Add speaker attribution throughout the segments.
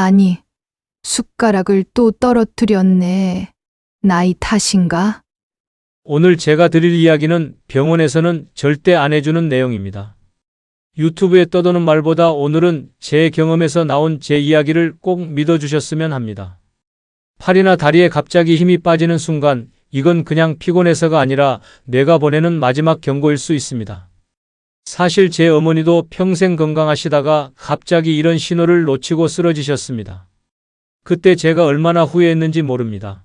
Speaker 1: 아니, 숟가락을 또 떨어뜨렸네. 나이 탓인가?
Speaker 2: 오늘 제가 드릴 이야기는 병원에서는 절대 안 해주는 내용입니다. 유튜브에 떠도는 말보다 오늘은 제 경험에서 나온 제 이야기를 꼭 믿어주셨으면 합니다. 팔이나 다리에 갑자기 힘이 빠지는 순간 이건 그냥 피곤해서가 아니라 뇌가 보내는 마지막 경고일 수 있습니다. 사실 제 어머니도 평생 건강하시다가 갑자기 이런 신호를 놓치고 쓰러지셨습니다. 그때 제가 얼마나 후회했는지 모릅니다.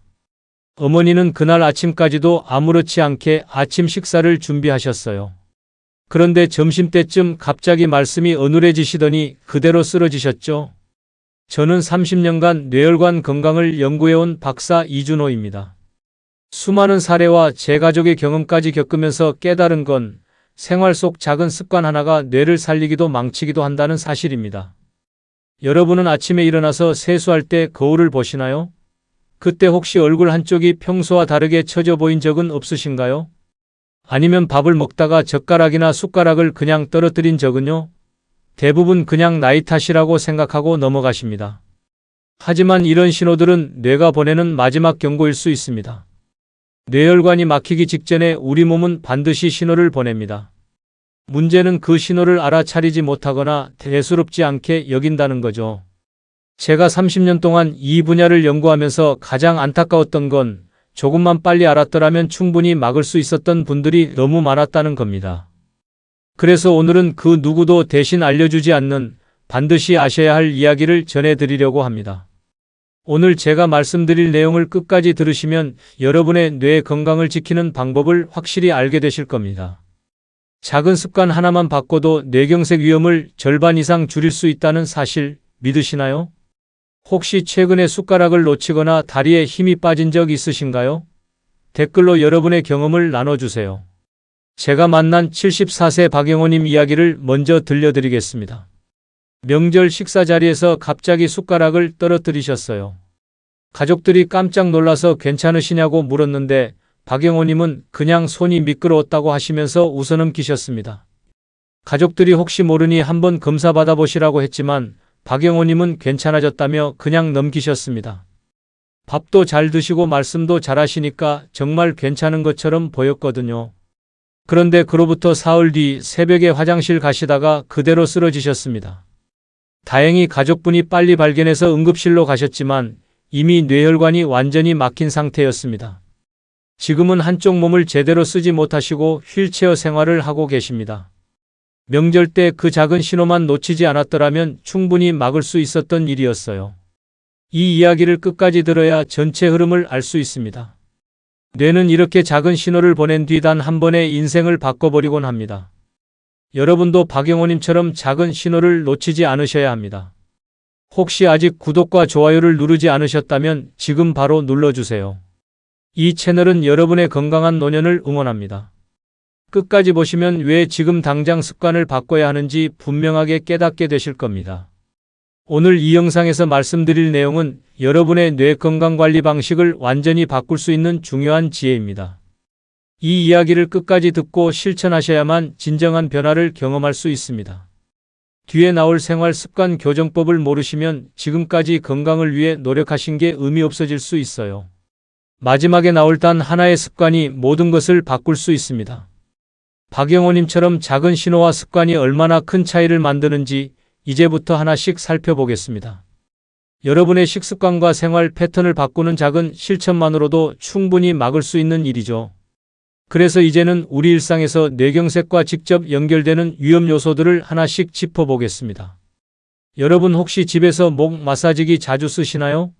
Speaker 2: 어머니는 그날 아침까지도 아무렇지 않게 아침 식사를 준비하셨어요. 그런데 점심때쯤 갑자기 말씀이 어눌해지시더니 그대로 쓰러지셨죠. 저는 30년간 뇌혈관 건강을 연구해온 박사 이준호입니다. 수많은 사례와 제 가족의 경험까지 겪으면서 깨달은 건 생활 속 작은 습관 하나가 뇌를 살리기도 망치기도 한다는 사실입니다. 여러분은 아침에 일어나서 세수할 때 거울을 보시나요? 그때 혹시 얼굴 한쪽이 평소와 다르게 처져 보인 적은 없으신가요? 아니면 밥을 먹다가 젓가락이나 숟가락을 그냥 떨어뜨린 적은요? 대부분 그냥 나이 탓이라고 생각하고 넘어가십니다. 하지만 이런 신호들은 뇌가 보내는 마지막 경고일 수 있습니다. 뇌혈관이 막히기 직전에 우리 몸은 반드시 신호를 보냅니다. 문제는 그 신호를 알아차리지 못하거나 대수롭지 않게 여긴다는 거죠. 제가 30년 동안 이 분야를 연구하면서 가장 안타까웠던 건 조금만 빨리 알았더라면 충분히 막을 수 있었던 분들이 너무 많았다는 겁니다. 그래서 오늘은 그 누구도 대신 알려주지 않는 반드시 아셔야 할 이야기를 전해드리려고 합니다. 오늘 제가 말씀드릴 내용을 끝까지 들으시면 여러분의 뇌 건강을 지키는 방법을 확실히 알게 되실 겁니다. 작은 습관 하나만 바꿔도 뇌경색 위험을 절반 이상 줄일 수 있다는 사실 믿으시나요? 혹시 최근에 숟가락을 놓치거나 다리에 힘이 빠진 적 있으신가요? 댓글로 여러분의 경험을 나눠주세요. 제가 만난 74세 박영호님 이야기를 먼저 들려드리겠습니다. 명절 식사 자리에서 갑자기 숟가락을 떨어뜨리셨어요. 가족들이 깜짝 놀라서 괜찮으시냐고 물었는데 박영호님은 그냥 손이 미끄러웠다고 하시면서 웃어넘기셨습니다. 가족들이 혹시 모르니 한번 검사 받아보시라고 했지만 박영호님은 괜찮아졌다며 그냥 넘기셨습니다. 밥도 잘 드시고 말씀도 잘 하시니까 정말 괜찮은 것처럼 보였거든요. 그런데 그로부터 사흘 뒤 새벽에 화장실 가시다가 그대로 쓰러지셨습니다. 다행히 가족분이 빨리 발견해서 응급실로 가셨지만 이미 뇌혈관이 완전히 막힌 상태였습니다. 지금은 한쪽 몸을 제대로 쓰지 못하시고 휠체어 생활을 하고 계십니다. 명절 때 그 작은 신호만 놓치지 않았더라면 충분히 막을 수 있었던 일이었어요. 이 이야기를 끝까지 들어야 전체 흐름을 알 수 있습니다. 뇌는 이렇게 작은 신호를 보낸 뒤 단 한 번에 인생을 바꿔버리곤 합니다. 여러분도 박영호님처럼 작은 신호를 놓치지 않으셔야 합니다. 혹시 아직 구독과 좋아요를 누르지 않으셨다면 지금 바로 눌러주세요. 이 채널은 여러분의 건강한 노년을 응원합니다. 끝까지 보시면 왜 지금 당장 습관을 바꿔야 하는지 분명하게 깨닫게 되실 겁니다. 오늘 이 영상에서 말씀드릴 내용은 여러분의 뇌 건강 관리 방식을 완전히 바꿀 수 있는 중요한 지혜입니다. 이 이야기를 끝까지 듣고 실천하셔야만 진정한 변화를 경험할 수 있습니다. 뒤에 나올 생활 습관 교정법을 모르시면 지금까지 건강을 위해 노력하신 게 의미 없어질 수 있어요. 마지막에 나올 단 하나의 습관이 모든 것을 바꿀 수 있습니다. 박영호님처럼 작은 신호와 습관이 얼마나 큰 차이를 만드는지 이제부터 하나씩 살펴보겠습니다. 여러분의 식습관과 생활 패턴을 바꾸는 작은 실천만으로도 충분히 막을 수 있는 일이죠. 그래서 이제는 우리 일상에서 뇌경색과 직접 연결되는 위험 요소들을 하나씩 짚어보겠습니다. 여러분 혹시 집에서 목 마사지기 자주 쓰시나요?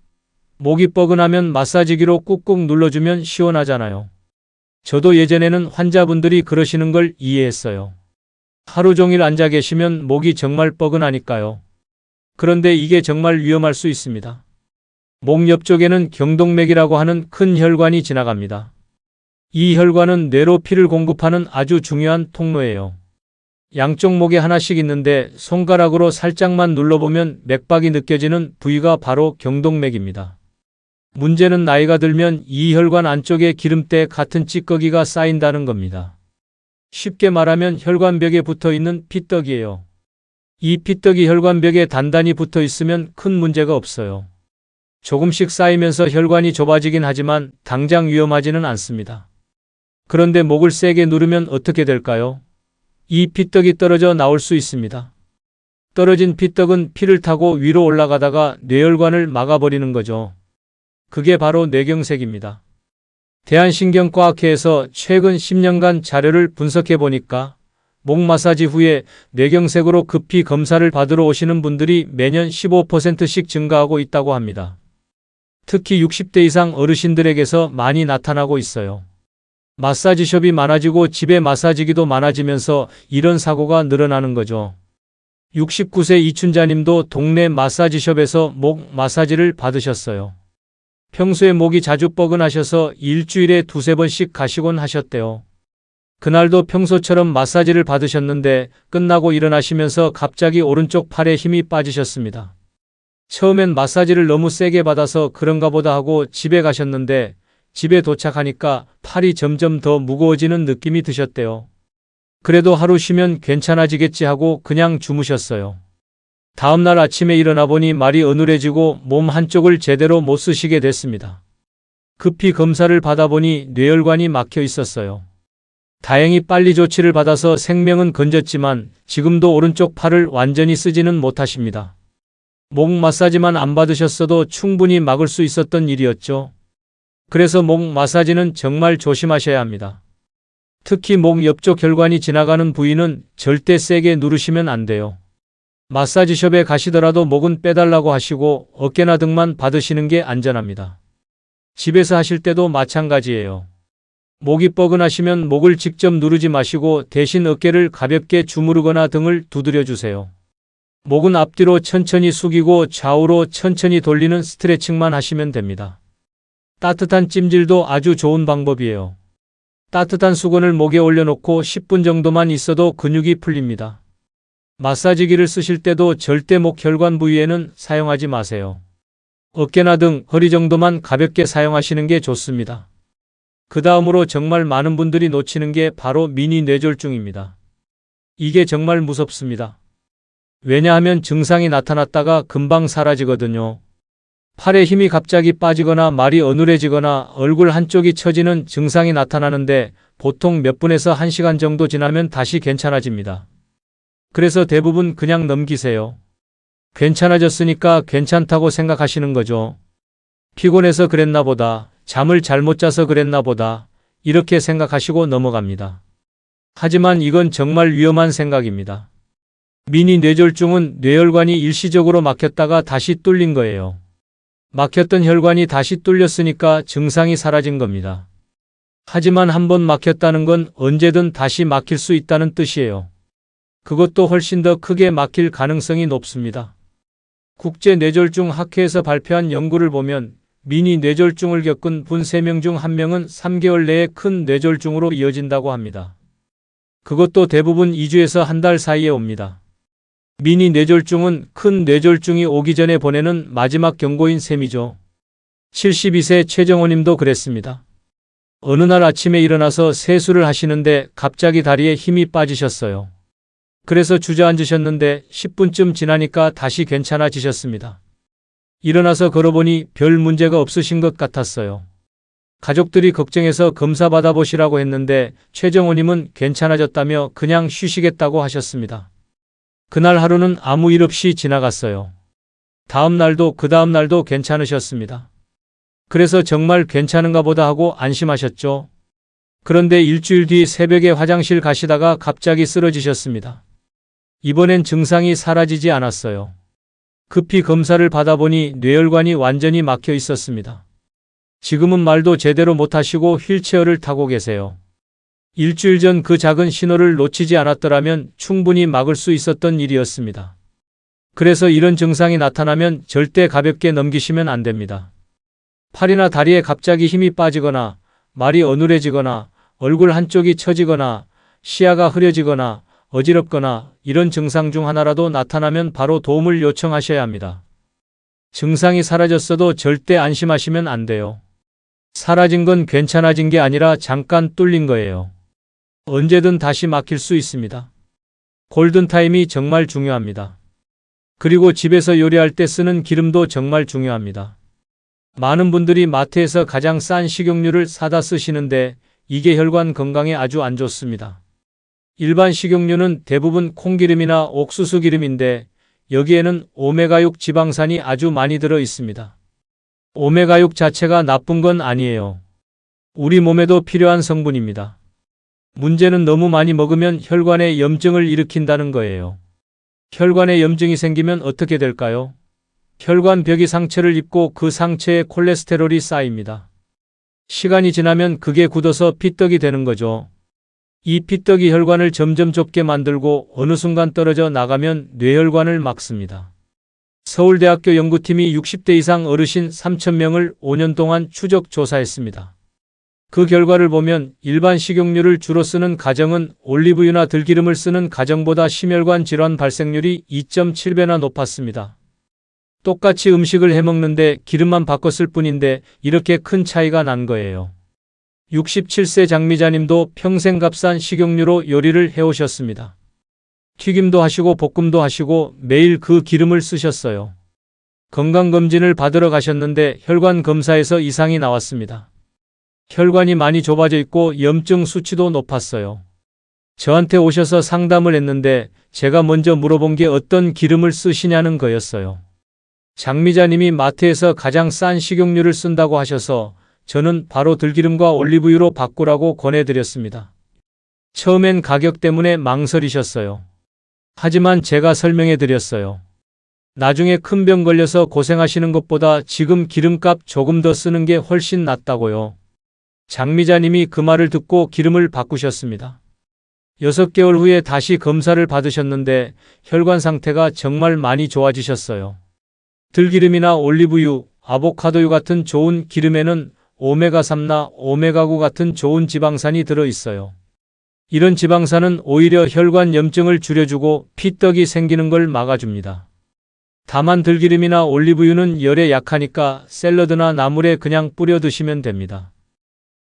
Speaker 2: 목이 뻐근하면 마사지기로 꾹꾹 눌러주면 시원하잖아요. 저도 예전에는 환자분들이 그러시는 걸 이해했어요. 하루 종일 앉아 계시면 목이 정말 뻐근하니까요. 그런데 이게 정말 위험할 수 있습니다. 목 옆쪽에는 경동맥이라고 하는 큰 혈관이 지나갑니다. 이 혈관은 뇌로 피를 공급하는 아주 중요한 통로예요. 양쪽 목에 하나씩 있는데 손가락으로 살짝만 눌러보면 맥박이 느껴지는 부위가 바로 경동맥입니다. 문제는 나이가 들면 이 혈관 안쪽에 기름때 같은 찌꺼기가 쌓인다는 겁니다. 쉽게 말하면 혈관벽에 붙어 있는 피떡이에요. 이 피떡이 혈관벽에 단단히 붙어 있으면 큰 문제가 없어요. 조금씩 쌓이면서 혈관이 좁아지긴 하지만 당장 위험하지는 않습니다. 그런데 목을 세게 누르면 어떻게 될까요? 이 피떡이 떨어져 나올 수 있습니다. 떨어진 피떡은 피를 타고 위로 올라가다가 뇌혈관을 막아버리는 거죠. 그게 바로 뇌경색입니다. 대한신경과학회에서 최근 10년간 자료를 분석해 보니까 목 마사지 후에 뇌경색으로 급히 검사를 받으러 오시는 분들이 매년 15%씩 증가하고 있다고 합니다. 특히 60대 이상 어르신들에게서 많이 나타나고 있어요. 마사지숍이 많아지고 집에 마사지기도 많아지면서 이런 사고가 늘어나는 거죠. 69세 이춘자님도 동네 마사지숍에서 목 마사지를 받으셨어요. 평소에 목이 자주 뻐근하셔서 일주일에 두세 번씩 가시곤 하셨대요. 그날도 평소처럼 마사지를 받으셨는데 끝나고 일어나시면서 갑자기 오른쪽 팔에 힘이 빠지셨습니다. 처음엔 마사지를 너무 세게 받아서 그런가 보다 하고 집에 가셨는데 집에 도착하니까 팔이 점점 더 무거워지는 느낌이 드셨대요. 그래도 하루 쉬면 괜찮아지겠지 하고 그냥 주무셨어요. 다음날 아침에 일어나 보니 말이 어눌해지고 몸 한쪽을 제대로 못 쓰시게 됐습니다. 급히 검사를 받아보니 뇌혈관이 막혀 있었어요. 다행히 빨리 조치를 받아서 생명은 건졌지만 지금도 오른쪽 팔을 완전히 쓰지는 못하십니다. 목 마사지만 안 받으셨어도 충분히 막을 수 있었던 일이었죠. 그래서 목 마사지는 정말 조심하셔야 합니다. 특히 목 옆쪽 혈관이 지나가는 부위는 절대 세게 누르시면 안 돼요. 마사지숍에 가시더라도 목은 빼달라고 하시고 어깨나 등만 받으시는 게 안전합니다. 집에서 하실 때도 마찬가지예요. 목이 뻐근하시면 목을 직접 누르지 마시고 대신 어깨를 가볍게 주무르거나 등을 두드려 주세요. 목은 앞뒤로 천천히 숙이고 좌우로 천천히 돌리는 스트레칭만 하시면 됩니다. 따뜻한 찜질도 아주 좋은 방법이에요. 따뜻한 수건을 목에 올려놓고 10분 정도만 있어도 근육이 풀립니다. 마사지기를 쓰실 때도 절대 목 혈관 부위에는 사용하지 마세요. 어깨나 등 허리 정도만 가볍게 사용하시는 게 좋습니다. 그 다음으로 정말 많은 분들이 놓치는 게 바로 미니 뇌졸중입니다. 이게 정말 무섭습니다. 왜냐하면 증상이 나타났다가 금방 사라지거든요. 팔에 힘이 갑자기 빠지거나 말이 어눌해지거나 얼굴 한쪽이 처지는 증상이 나타나는데 보통 몇 분에서 한 시간 정도 지나면 다시 괜찮아집니다. 그래서 대부분 그냥 넘기세요. 괜찮아졌으니까 괜찮다고 생각하시는 거죠. 피곤해서 그랬나 보다, 잠을 잘못 자서 그랬나 보다, 이렇게 생각하시고 넘어갑니다. 하지만 이건 정말 위험한 생각입니다. 미니 뇌졸중은 뇌혈관이 일시적으로 막혔다가 다시 뚫린 거예요. 막혔던 혈관이 다시 뚫렸으니까 증상이 사라진 겁니다. 하지만 한번 막혔다는 건 언제든 다시 막힐 수 있다는 뜻이에요. 그것도 훨씬 더 크게 막힐 가능성이 높습니다. 국제 뇌졸중 학회에서 발표한 연구를 보면 미니 뇌졸중을 겪은 분 3명 중 1명은 3개월 내에 큰 뇌졸중으로 이어진다고 합니다. 그것도 대부분 2주에서 한 달 사이에 옵니다. 미니 뇌졸중은 큰 뇌졸중이 오기 전에 보내는 마지막 경고인 셈이죠. 72세 최정호 님도 그랬습니다. 어느 날 아침에 일어나서 세수를 하시는데 갑자기 다리에 힘이 빠지셨어요. 그래서 주저앉으셨는데 10분쯤 지나니까 다시 괜찮아지셨습니다. 일어나서 걸어보니 별 문제가 없으신 것 같았어요. 가족들이 걱정해서 검사 받아보시라고 했는데 최정호님은 괜찮아졌다며 그냥 쉬시겠다고 하셨습니다. 그날 하루는 아무 일 없이 지나갔어요. 다음 날도 그 다음 날도 괜찮으셨습니다. 그래서 정말 괜찮은가 보다 하고 안심하셨죠. 그런데 일주일 뒤 새벽에 화장실 가시다가 갑자기 쓰러지셨습니다. 이번엔 증상이 사라지지 않았어요. 급히 검사를 받아보니 뇌혈관이 완전히 막혀 있었습니다. 지금은 말도 제대로 못하시고 휠체어를 타고 계세요. 일주일 전 그 작은 신호를 놓치지 않았더라면 충분히 막을 수 있었던 일이었습니다. 그래서 이런 증상이 나타나면 절대 가볍게 넘기시면 안 됩니다. 팔이나 다리에 갑자기 힘이 빠지거나 말이 어눌해지거나 얼굴 한쪽이 처지거나 시야가 흐려지거나 어지럽거나 이런 증상 중 하나라도 나타나면 바로 도움을 요청하셔야 합니다. 증상이 사라졌어도 절대 안심하시면 안 돼요. 사라진 건 괜찮아진 게 아니라 잠깐 뚫린 거예요. 언제든 다시 막힐 수 있습니다. 골든타임이 정말 중요합니다. 그리고 집에서 요리할 때 쓰는 기름도 정말 중요합니다. 많은 분들이 마트에서 가장 싼 식용유를 사다 쓰시는데 이게 혈관 건강에 아주 안 좋습니다. 일반 식용유는 대부분 콩기름이나 옥수수 기름인데 여기에는 오메가6 지방산이 아주 많이 들어 있습니다. 오메가6 자체가 나쁜 건 아니에요. 우리 몸에도 필요한 성분입니다. 문제는 너무 많이 먹으면 혈관에 염증을 일으킨다는 거예요. 혈관에 염증이 생기면 어떻게 될까요? 혈관벽이 상처를 입고 그 상처에 콜레스테롤이 쌓입니다. 시간이 지나면 그게 굳어서 피떡이 되는 거죠. 이 피떡이 혈관을 점점 좁게 만들고 어느 순간 떨어져 나가면 뇌혈관을 막습니다. 서울대학교 연구팀이 60대 이상 어르신 3,000명을 5년 동안 추적 조사했습니다. 그 결과를 보면 일반 식용유를 주로 쓰는 가정은 올리브유나 들기름을 쓰는 가정보다 심혈관 질환 발생률이 2.7배나 높았습니다. 똑같이 음식을 해먹는데 기름만 바꿨을 뿐인데 이렇게 큰 차이가 난 거예요. 67세 장미자님도 평생 값싼 식용유로 요리를 해오셨습니다. 튀김도 하시고 볶음도 하시고 매일 그 기름을 쓰셨어요. 건강검진을 받으러 가셨는데 혈관 검사에서 이상이 나왔습니다. 혈관이 많이 좁아져 있고 염증 수치도 높았어요. 저한테 오셔서 상담을 했는데 제가 먼저 물어본 게 어떤 기름을 쓰시냐는 거였어요. 장미자님이 마트에서 가장 싼 식용유를 쓴다고 하셔서 저는 바로 들기름과 올리브유로 바꾸라고 권해드렸습니다. 처음엔 가격 때문에 망설이셨어요. 하지만 제가 설명해 드렸어요. 나중에 큰 병 걸려서 고생하시는 것보다 지금 기름값 조금 더 쓰는 게 훨씬 낫다고요. 장미자님이 그 말을 듣고 기름을 바꾸셨습니다. 6개월 후에 다시 검사를 받으셨는데 혈관 상태가 정말 많이 좋아지셨어요. 들기름이나 올리브유, 아보카도유 같은 좋은 기름에는 오메가3나 오메가9 같은 좋은 지방산이 들어 있어요. 이런 지방산은 오히려 혈관 염증을 줄여주고 피떡이 생기는 걸 막아줍니다. 다만 들기름이나 올리브유는 열에 약하니까 샐러드나 나물에 그냥 뿌려 드시면 됩니다.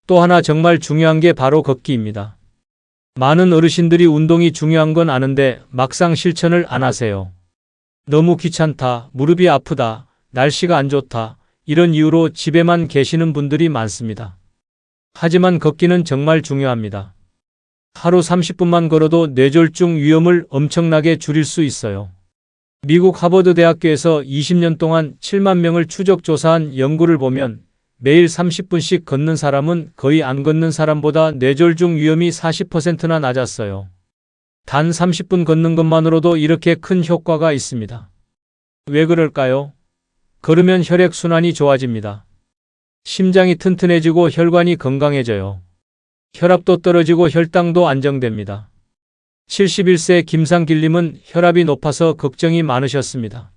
Speaker 2: 또 하나 정말 중요한 게 바로 걷기입니다. 많은 어르신들이 운동이 중요한 건 아는데 막상 실천을 안 하세요. 너무 귀찮다, 무릎이 아프다, 날씨가 안 좋다, 이런 이유로 집에만 계시는 분들이 많습니다. 하지만 걷기는 정말 중요합니다. 하루 30분만 걸어도 뇌졸중 위험을 엄청나게 줄일 수 있어요. 미국 하버드 대학교에서 20년 동안 7만 명을 추적 조사한 연구를 보면 매일 30분씩 걷는 사람은 거의 안 걷는 사람보다 뇌졸중 위험이 40%나 낮았어요. 단 30분 걷는 것만으로도 이렇게 큰 효과가 있습니다. 왜 그럴까요? 걸으면 혈액순환이 좋아집니다. 심장이 튼튼해지고 혈관이 건강해져요. 혈압도 떨어지고 혈당도 안정됩니다. 71세 김상길님은 혈압이 높아서 걱정이 많으셨습니다.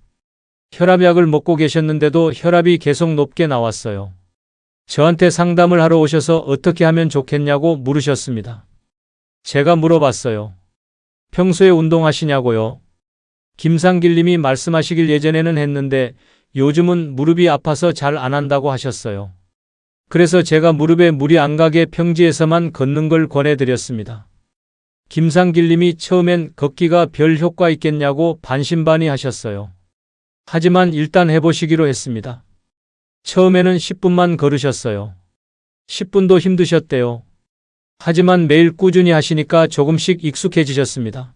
Speaker 2: 혈압약을 먹고 계셨는데도 혈압이 계속 높게 나왔어요. 저한테 상담을 하러 오셔서 어떻게 하면 좋겠냐고 물으셨습니다. 제가 물어봤어요. 평소에 운동하시냐고요? 김상길 님이 말씀하시길 예전에는 했는데 요즘은 무릎이 아파서 잘 안 한다고 하셨어요. 그래서 제가 무릎에 물이 안 가게 평지에서만 걷는 걸 권해드렸습니다. 김상길 님이 처음엔 걷기가 별 효과 있겠냐고 반신반의 하셨어요. 하지만 일단 해보시기로 했습니다. 처음에는 10분만 걸으셨어요. 10분도 힘드셨대요. 하지만 매일 꾸준히 하시니까 조금씩 익숙해지셨습니다.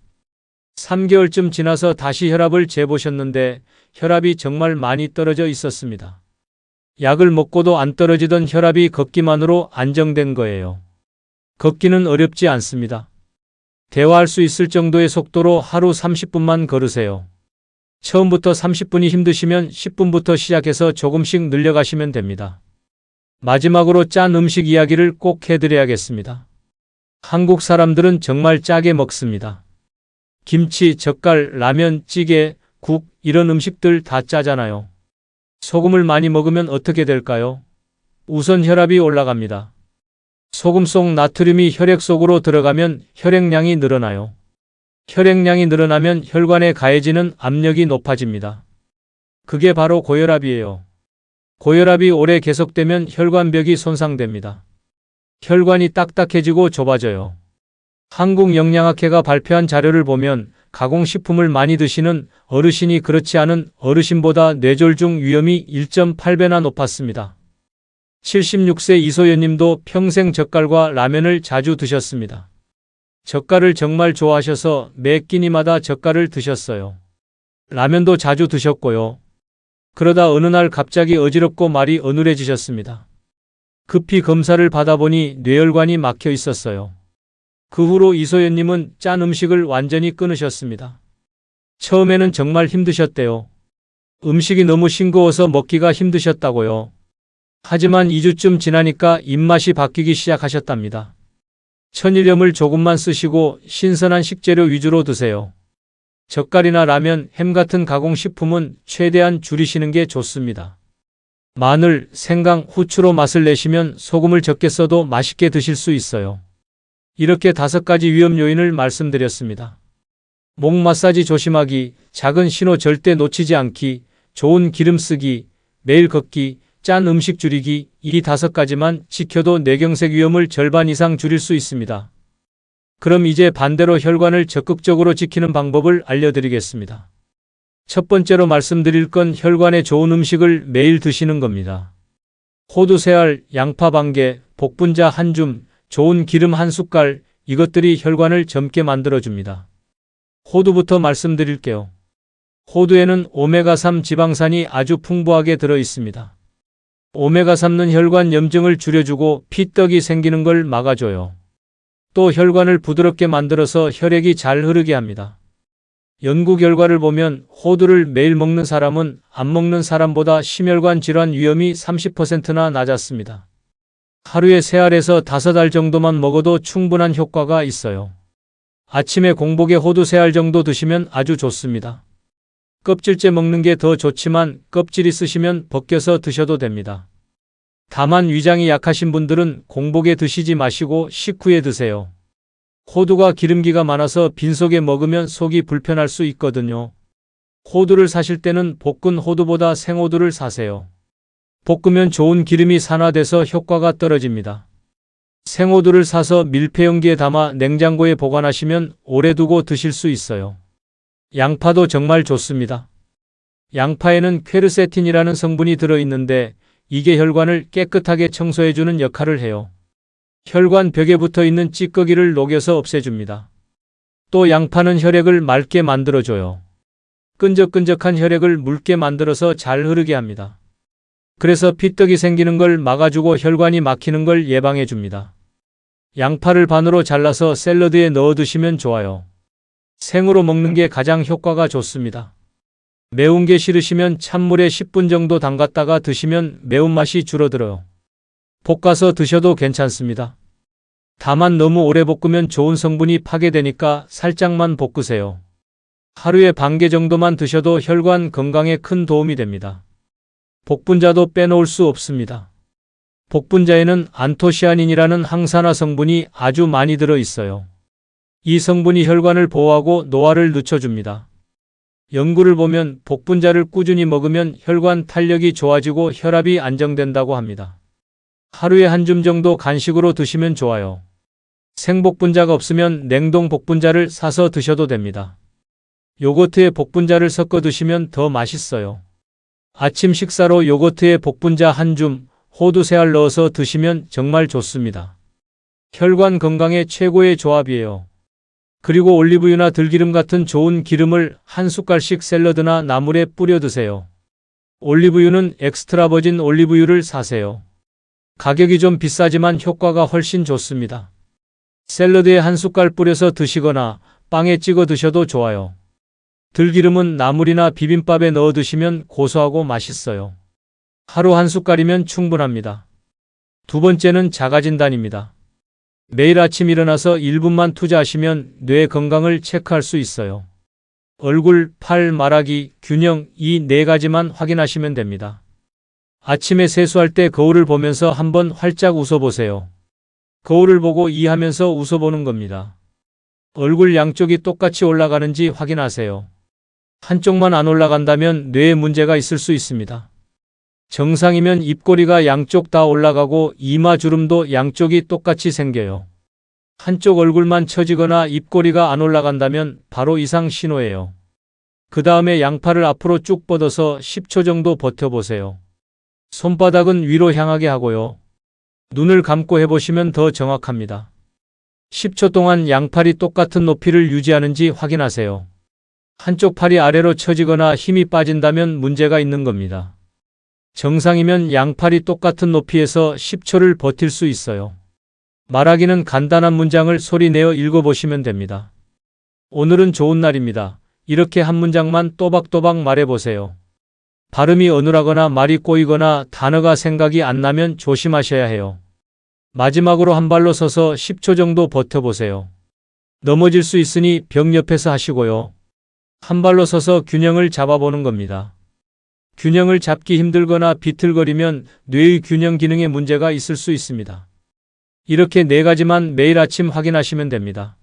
Speaker 2: 3개월쯤 지나서 다시 혈압을 재보셨는데 혈압이 정말 많이 떨어져 있었습니다. 약을 먹고도 안 떨어지던 혈압이 걷기만으로 안정된 거예요. 걷기는 어렵지 않습니다. 대화할 수 있을 정도의 속도로 하루 30분만 걸으세요. 처음부터 30분이 힘드시면 10분부터 시작해서 조금씩 늘려가시면 됩니다. 마지막으로 짠 음식 이야기를 꼭 해드려야겠습니다. 한국 사람들은 정말 짜게 먹습니다. 김치, 젓갈, 라면, 찌개, 국, 이런 음식들 다 짜잖아요. 소금을 많이 먹으면 어떻게 될까요? 우선 혈압이 올라갑니다. 소금 속 나트륨이 혈액 속으로 들어가면 혈액량이 늘어나요. 혈액량이 늘어나면 혈관에 가해지는 압력이 높아집니다. 그게 바로 고혈압이에요. 고혈압이 오래 계속되면 혈관벽이 손상됩니다. 혈관이 딱딱해지고 좁아져요. 한국영양학회가 발표한 자료를 보면 가공식품을 많이 드시는 어르신이 그렇지 않은 어르신보다 뇌졸중 위험이 1.8배나 높았습니다. 76세 이소연 님도 평생 젓갈과 라면을 자주 드셨습니다. 젓갈을 정말 좋아하셔서 매 끼니마다 젓갈을 드셨어요. 라면도 자주 드셨고요. 그러다 어느 날 갑자기 어지럽고 말이 어눌해지셨습니다. 급히 검사를 받아보니 뇌혈관이 막혀 있었어요. 그 후로 이소연님은 짠 음식을 완전히 끊으셨습니다. 처음에는 정말 힘드셨대요. 음식이 너무 싱거워서 먹기가 힘드셨다고요. 하지만 2주쯤 지나니까 입맛이 바뀌기 시작하셨답니다. 천일염을 조금만 쓰시고 신선한 식재료 위주로 드세요. 젓갈이나 라면, 햄 같은 가공식품은 최대한 줄이시는 게 좋습니다. 마늘, 생강, 후추로 맛을 내시면 소금을 적게 써도 맛있게 드실 수 있어요. 이렇게 다섯 가지 위험 요인을 말씀드렸습니다. 목 마사지 조심하기, 작은 신호 절대 놓치지 않기, 좋은 기름 쓰기, 매일 걷기, 짠 음식 줄이기, 이 다섯 가지만 지켜도 뇌경색 위험을 절반 이상 줄일 수 있습니다. 그럼 이제 반대로 혈관을 적극적으로 지키는 방법을 알려드리겠습니다. 첫 번째로 말씀드릴 건 혈관에 좋은 음식을 매일 드시는 겁니다. 호두 세알, 양파 반개, 복분자 한 줌, 좋은 기름 한 숟갈, 이것들이 혈관을 젊게 만들어줍니다. 호두부터 말씀드릴게요. 호두에는 오메가3 지방산이 아주 풍부하게 들어 있습니다. 오메가3는 혈관 염증을 줄여주고 피떡이 생기는 걸 막아줘요. 또 혈관을 부드럽게 만들어서 혈액이 잘 흐르게 합니다. 연구 결과를 보면 호두를 매일 먹는 사람은 안 먹는 사람보다 심혈관 질환 위험이 30%나 낮았습니다. 하루에 3알에서 5알 정도만 먹어도 충분한 효과가 있어요. 아침에 공복에 호두 3알 정도 드시면 아주 좋습니다. 껍질째 먹는 게 더 좋지만 껍질 있으시면 벗겨서 드셔도 됩니다. 다만 위장이 약하신 분들은 공복에 드시지 마시고 식후에 드세요. 호두가 기름기가 많아서 빈속에 먹으면 속이 불편할 수 있거든요. 호두를 사실 때는 볶은 호두보다 생호두를 사세요. 볶으면 좋은 기름이 산화돼서 효과가 떨어집니다. 생호두를 사서 밀폐용기에 담아 냉장고에 보관하시면 오래 두고 드실 수 있어요. 양파도 정말 좋습니다. 양파에는 퀘르세틴이라는 성분이 들어있는데 이게 혈관을 깨끗하게 청소해주는 역할을 해요. 혈관 벽에 붙어 있는 찌꺼기를 녹여서 없애줍니다. 또 양파는 혈액을 맑게 만들어줘요. 끈적끈적한 혈액을 묽게 만들어서 잘 흐르게 합니다. 그래서 피떡이 생기는 걸 막아주고 혈관이 막히는 걸 예방해줍니다. 양파를 반으로 잘라서 샐러드에 넣어 드시면 좋아요. 생으로 먹는 게 가장 효과가 좋습니다. 매운 게 싫으시면 찬물에 10분 정도 담갔다가 드시면 매운맛이 줄어들어요. 볶아서 드셔도 괜찮습니다. 다만 너무 오래 볶으면 좋은 성분이 파괴되니까 살짝만 볶으세요. 하루에 반 개 정도만 드셔도 혈관 건강에 큰 도움이 됩니다. 복분자도 빼놓을 수 없습니다. 복분자에는 안토시아닌이라는 항산화 성분이 아주 많이 들어 있어요. 이 성분이 혈관을 보호하고 노화를 늦춰줍니다. 연구를 보면 복분자를 꾸준히 먹으면 혈관 탄력이 좋아지고 혈압이 안정된다고 합니다. 하루에 한 줌 정도 간식으로 드시면 좋아요. 생복분자가 없으면 냉동 복분자를 사서 드셔도 됩니다. 요거트에 복분자를 섞어 드시면 더 맛있어요. 아침 식사로 요거트에 복분자 한 줌, 호두 세 알 넣어서 드시면 정말 좋습니다. 혈관 건강에 최고의 조합이에요. 그리고 올리브유나 들기름 같은 좋은 기름을 한 숟갈씩 샐러드나 나물에 뿌려 드세요. 올리브유는 엑스트라 버진 올리브유를 사세요. 가격이 좀 비싸지만 효과가 훨씬 좋습니다. 샐러드에 한 숟갈 뿌려서 드시거나 빵에 찍어 드셔도 좋아요. 들기름은 나물이나 비빔밥에 넣어 드시면 고소하고 맛있어요. 하루 한 숟갈이면 충분합니다. 두 번째는 자가진단입니다. 매일 아침 일어나서 1분만 투자하시면 뇌 건강을 체크할 수 있어요. 얼굴, 팔, 말하기, 균형 이 네 가지만 확인하시면 됩니다. 아침에 세수할 때 거울을 보면서 한번 활짝 웃어보세요. 거울을 보고 이 하면서 웃어보는 겁니다. 얼굴 양쪽이 똑같이 올라가는지 확인하세요. 한쪽만 안 올라간다면 뇌에 문제가 있을 수 있습니다. 정상이면 입꼬리가 양쪽 다 올라가고 이마 주름도 양쪽이 똑같이 생겨요. 한쪽 얼굴만 처지거나 입꼬리가 안 올라간다면 바로 이상 신호예요. 그 다음에 양팔을 앞으로 쭉 뻗어서 10초 정도 버텨보세요. 손바닥은 위로 향하게 하고요. 눈을 감고 해보시면 더 정확합니다. 10초 동안 양팔이 똑같은 높이를 유지하는지 확인하세요. 한쪽 팔이 아래로 처지거나 힘이 빠진다면 문제가 있는 겁니다. 정상이면 양팔이 똑같은 높이에서 10초를 버틸 수 있어요. 말하기는 간단한 문장을 소리 내어 읽어보시면 됩니다. 오늘은 좋은 날입니다. 이렇게 한 문장만 또박또박 말해보세요. 발음이 어눌하거나 말이 꼬이거나 단어가 생각이 안 나면 조심하셔야 해요. 마지막으로 한 발로 서서 10초 정도 버텨보세요. 넘어질 수 있으니 벽 옆에서 하시고요. 한 발로 서서 균형을 잡아보는 겁니다. 균형을 잡기 힘들거나 비틀거리면 뇌의 균형 기능에 문제가 있을 수 있습니다. 이렇게 네 가지만 매일 아침 확인하시면 됩니다.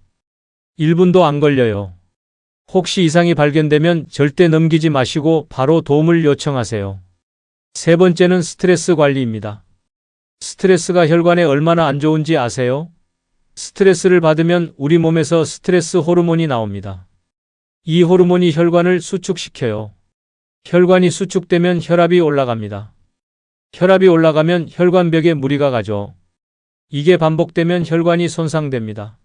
Speaker 2: 1분도 안 걸려요. 혹시 이상이 발견되면 절대 넘기지 마시고 바로 도움을 요청하세요. 세 번째는 스트레스 관리입니다. 스트레스가 혈관에 얼마나 안 좋은지 아세요? 스트레스를 받으면 우리 몸에서 스트레스 호르몬이 나옵니다. 이 호르몬이 혈관을 수축시켜요. 혈관이 수축되면 혈압이 올라갑니다. 혈압이 올라가면 혈관벽에 무리가 가죠. 이게 반복되면 혈관이 손상됩니다.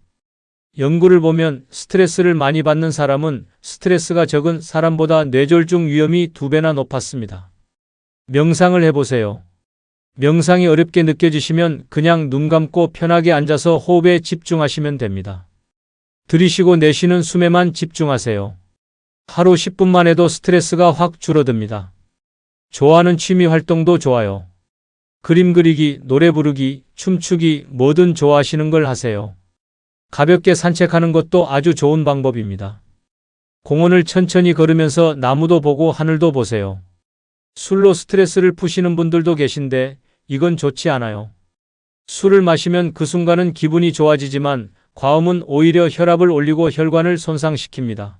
Speaker 2: 연구를 보면 스트레스를 많이 받는 사람은 스트레스가 적은 사람보다 뇌졸중 위험이 두 배나 높았습니다. 명상을 해보세요. 명상이 어렵게 느껴지시면 그냥 눈 감고 편하게 앉아서 호흡에 집중하시면 됩니다. 들이쉬고 내쉬는 숨에만 집중하세요. 하루 10분만 해도 스트레스가 확 줄어듭니다. 좋아하는 취미 활동도 좋아요. 그림 그리기, 노래 부르기, 춤추기, 뭐든 좋아하시는 걸 하세요. 가볍게 산책하는 것도 아주 좋은 방법입니다. 공원을 천천히 걸으면서 나무도 보고 하늘도 보세요. 술로 스트레스를 푸시는 분들도 계신데 이건 좋지 않아요. 술을 마시면 그 순간은 기분이 좋아지지만 과음은 오히려 혈압을 올리고 혈관을 손상시킵니다.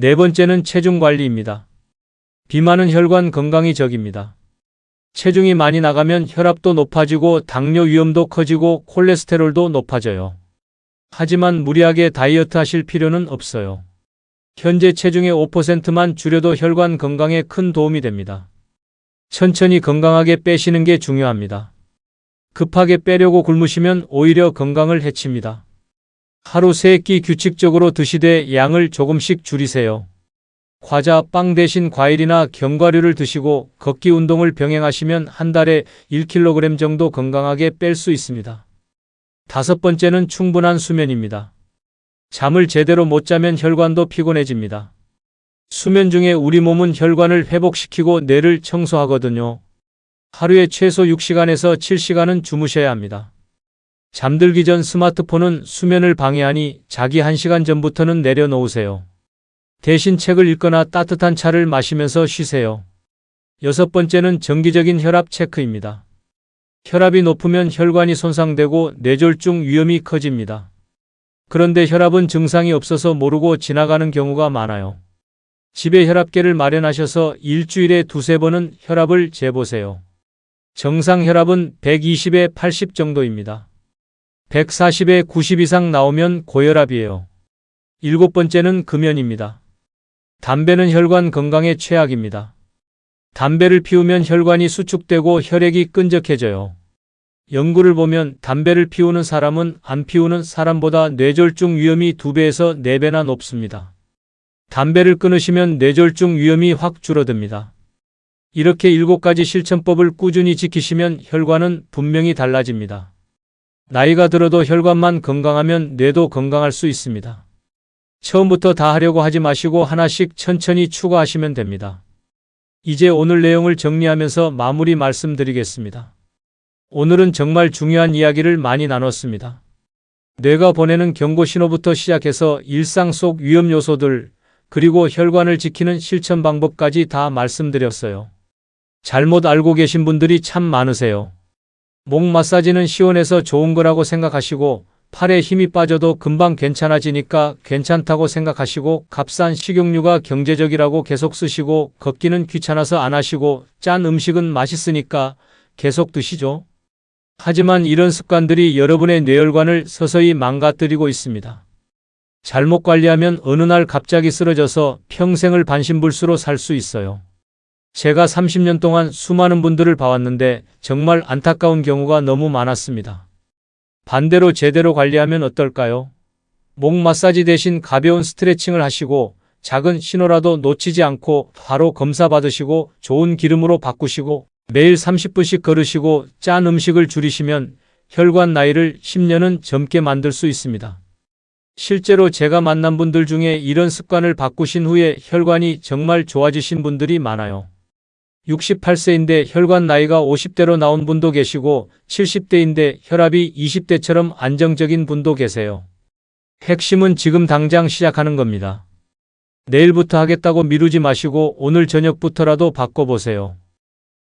Speaker 2: 네 번째는 체중 관리입니다. 비만은 혈관 건강이 적입니다. 체중이 많이 나가면 혈압도 높아지고 당뇨 위험도 커지고 콜레스테롤도 높아져요. 하지만 무리하게 다이어트 하실 필요는 없어요. 현재 체중의 5%만 줄여도 혈관 건강에 큰 도움이 됩니다. 천천히 건강하게 빼시는 게 중요합니다. 급하게 빼려고 굶으시면 오히려 건강을 해칩니다. 하루 3끼 규칙적으로 드시되 양을 조금씩 줄이세요. 과자, 빵 대신 과일이나 견과류를 드시고 걷기 운동을 병행하시면 한 달에 1kg 정도 건강하게 뺄 수 있습니다. 다섯 번째는 충분한 수면입니다. 잠을 제대로 못 자면 혈관도 피곤해집니다. 수면 중에 우리 몸은 혈관을 회복시키고 뇌를 청소하거든요. 하루에 최소 6시간에서 7시간은 주무셔야 합니다. 잠들기 전 스마트폰은 수면을 방해하니 자기 1시간 전부터는 내려놓으세요. 대신 책을 읽거나 따뜻한 차를 마시면서 쉬세요. 여섯 번째는 정기적인 혈압 체크입니다. 혈압이 높으면 혈관이 손상되고 뇌졸중 위험이 커집니다. 그런데 혈압은 증상이 없어서 모르고 지나가는 경우가 많아요. 집에 혈압계를 마련하셔서 일주일에 두세 번은 혈압을 재보세요. 정상 혈압은 120에 80 정도입니다. 140에 90 이상 나오면 고혈압이에요. 일곱 번째는 금연입니다. 담배는 혈관 건강에 최악입니다. 담배를 피우면 혈관이 수축되고 혈액이 끈적해져요. 연구를 보면 담배를 피우는 사람은 안 피우는 사람보다 뇌졸중 위험이 2배에서 4배나 높습니다. 담배를 끊으시면 뇌졸중 위험이 확 줄어듭니다. 이렇게 7가지 실천법을 꾸준히 지키시면 혈관은 분명히 달라집니다. 나이가 들어도 혈관만 건강하면 뇌도 건강할 수 있습니다. 처음부터 다 하려고 하지 마시고 하나씩 천천히 추가하시면 됩니다. 이제 오늘 내용을 정리하면서 마무리 말씀드리겠습니다. 오늘은 정말 중요한 이야기를 많이 나눴습니다. 뇌가 보내는 경고 신호부터 시작해서 일상 속 위험 요소들, 그리고 혈관을 지키는 실천 방법까지 다 말씀드렸어요. 잘못 알고 계신 분들이 참 많으세요. 목 마사지는 시원해서 좋은 거라고 생각하시고 팔에 힘이 빠져도 금방 괜찮아지니까 괜찮다고 생각하시고 값싼 식용유가 경제적이라고 계속 쓰시고 걷기는 귀찮아서 안 하시고 짠 음식은 맛있으니까 계속 드시죠. 하지만 이런 습관들이 여러분의 뇌혈관을 서서히 망가뜨리고 있습니다. 잘못 관리하면 어느 날 갑자기 쓰러져서 평생을 반신불수로 살 수 있어요. 제가 30년 동안 수많은 분들을 봐왔는데 정말 안타까운 경우가 너무 많았습니다. 반대로 제대로 관리하면 어떨까요? 목 마사지 대신 가벼운 스트레칭을 하시고 작은 신호라도 놓치지 않고 바로 검사 받으시고 좋은 기름으로 바꾸시고 매일 30분씩 걸으시고 짠 음식을 줄이시면 혈관 나이를 10년은 젊게 만들 수 있습니다. 실제로 제가 만난 분들 중에 이런 습관을 바꾸신 후에 혈관이 정말 좋아지신 분들이 많아요. 68세인데 혈관 나이가 50대로 나온 분도 계시고 70대인데 혈압이 20대처럼 안정적인 분도 계세요. 핵심은 지금 당장 시작하는 겁니다. 내일부터 하겠다고 미루지 마시고 오늘 저녁부터라도 바꿔보세요.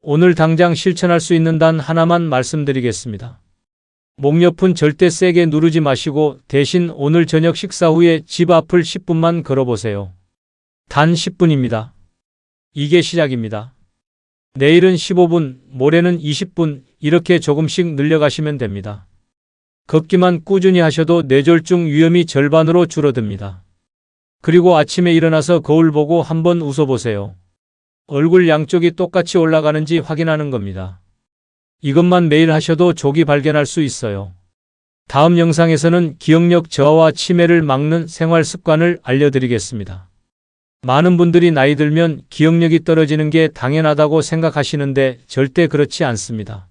Speaker 2: 오늘 당장 실천할 수 있는 단 하나만 말씀드리겠습니다. 목 옆은 절대 세게 누르지 마시고 대신 오늘 저녁 식사 후에 집 앞을 10분만 걸어보세요. 단 10분입니다. 이게 시작입니다. 내일은 15분, 모레는 20분, 이렇게 조금씩 늘려가시면 됩니다. 걷기만 꾸준히 하셔도 뇌졸중 위험이 절반으로 줄어듭니다. 그리고 아침에 일어나서 거울 보고 한번 웃어보세요. 얼굴 양쪽이 똑같이 올라가는지 확인하는 겁니다. 이것만 매일 하셔도 조기 발견할 수 있어요. 다음 영상에서는 기억력 저하와 치매를 막는 생활 습관을 알려드리겠습니다. 많은 분들이 나이 들면 기억력이 떨어지는 게 당연하다고 생각하시는데 절대 그렇지 않습니다.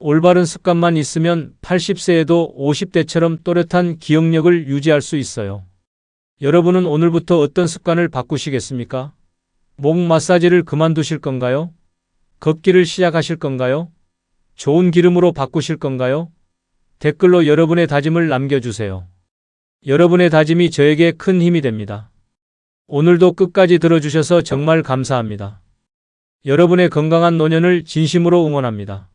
Speaker 2: 올바른 습관만 있으면 80세에도 50대처럼 또렷한 기억력을 유지할 수 있어요. 여러분은 오늘부터 어떤 습관을 바꾸시겠습니까? 목 마사지를 그만두실 건가요? 걷기를 시작하실 건가요? 좋은 기름으로 바꾸실 건가요? 댓글로 여러분의 다짐을 남겨주세요. 여러분의 다짐이 저에게 큰 힘이 됩니다. 오늘도 끝까지 들어주셔서 정말 감사합니다. 여러분의 건강한 노년을 진심으로 응원합니다.